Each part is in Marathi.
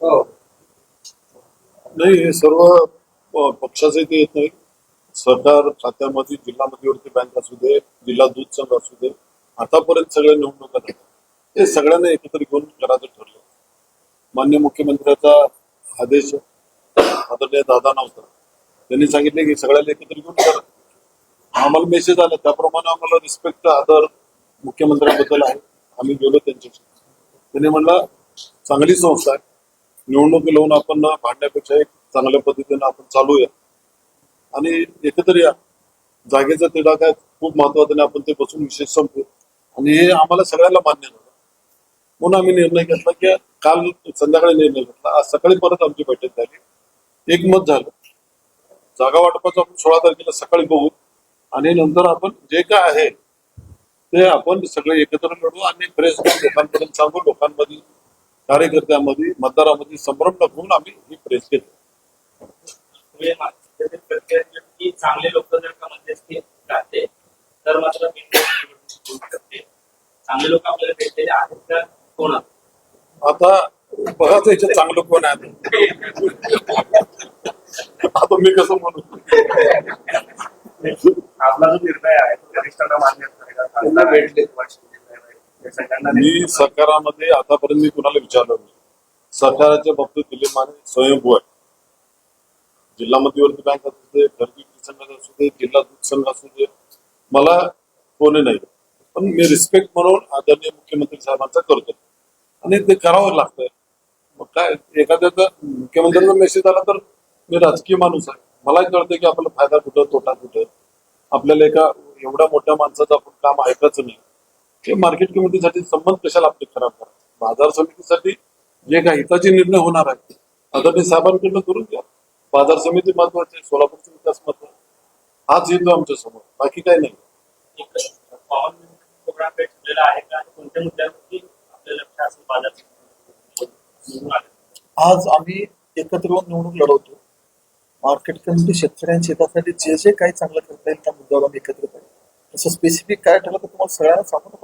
हो. नाही हे सर्व पक्षाचे ते येत नाही. सरकार खात्यामध्ये जिल्हा मध्यवर्ती बँक असू दे जिल्हा दूध संघ असू दे आतापर्यंत सगळे निवडणुका झाल्या. ते सगळ्यांना एकत्र घेऊन करायचं ठरलं. मान्य मुख्यमंत्र्याचा आदेश आदरणीय दादा नव्हता त्यांनी सांगितले की सगळ्याला एकत्र घेऊन करा आम्हाला मेसेज आला. त्याप्रमाणे आम्हाला रिस्पेक्ट आदर मुख्यमंत्र्यांबद्दल आहे. आम्ही गेलो त्यांच्याशी. त्यांनी म्हणला चांगली संस्था आहे. निवडणूक लावून आपण भांडण्यापेक्षा एक चांगल्या पद्धतीने आपण चालूया. आणि एकत्र या. जागेचा तिढा काय खूप महत्त्वाचा आपण ते बसून विषय संपू आणि हे आम्हाला सगळ्यांना मान्य नव्हतं म्हणून आम्ही निर्णय घेतला की काल संध्याकाळी निर्णय घेतला. आज सकाळी परत आमची बैठक झाली. एकमत झालं. जागा वाटपाचं आपण सोळा तारखेला सकाळी बघू. आणि नंतर आपण जे काय आहे ते आपण सगळे एकत्र लढू. आणि प्रेस लोकांपर्यंत सांगू. लोकांमध्ये कार्यकर्त्यांमध्ये मतदारामध्ये संभ्रम दाखवून आम्ही ही प्रेस घेतो म्हणजे चांगले लोक जर का मध्यस्थी राहते तर मात्र चांगले लोक आपल्याला भेटलेले आहेत का? कोण आता बघा त्याच्यात चांगलं कोण आहे आता मी कसं म्हणू? आपला जो निर्णय आहे तो वरिष्ठांना मान्य भेटले. मी सरकारामध्ये आतापर्यंत मी कुणाला विचारलं नाही. सरकाराच्या बाबतीत दिलीप स्वयंभू आहे जिल्हा मध्यवर्ती बँक असू दे घरगुती संघ असू दे जिल्हा दूध संघ असू दे मला कोणी नाही. पण मी रिस्पेक्ट म्हणून आदरणीय मुख्यमंत्री साहेबांचा करतो. आणि ते करावं लागतंय. मग काय एखाद्याचा मुख्यमंत्र्यांचा मेसेज आला तर मी राजकीय माणूस आहे. मलाही कळतं की आपला फायदा कुठं तोटा कुठं. आपल्याला एका एवढ्या मोठ्या माणसाचं आपण काम ऐकायचं नाही. ते मार्केट कमिटीसाठी संबंध कशाला आपले खराब करा बाजार समितीसाठी जे काही हिताचे निर्णय होणार आहेत आदरणीय साहेबांकडनं करून घ्या. बाजार समिती महत्वाची आहे सोलापूरचा विकास महत्त्वाचा हाच हेतू आमच्यासमोर. बाकी काही नाही. आज आम्ही एकत्र येऊन निवडणूक लढवतो. मार्केट कमिटी शेतकऱ्यांच्या हितासाठी जे जे काही चांगलं करता येईल त्या मुद्द्यावर आम्ही एकत्रित आहे तसं स्पेसिफिक काय ठरलं तर तुम्हाला सगळ्यांना सांगू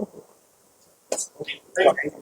Thank you.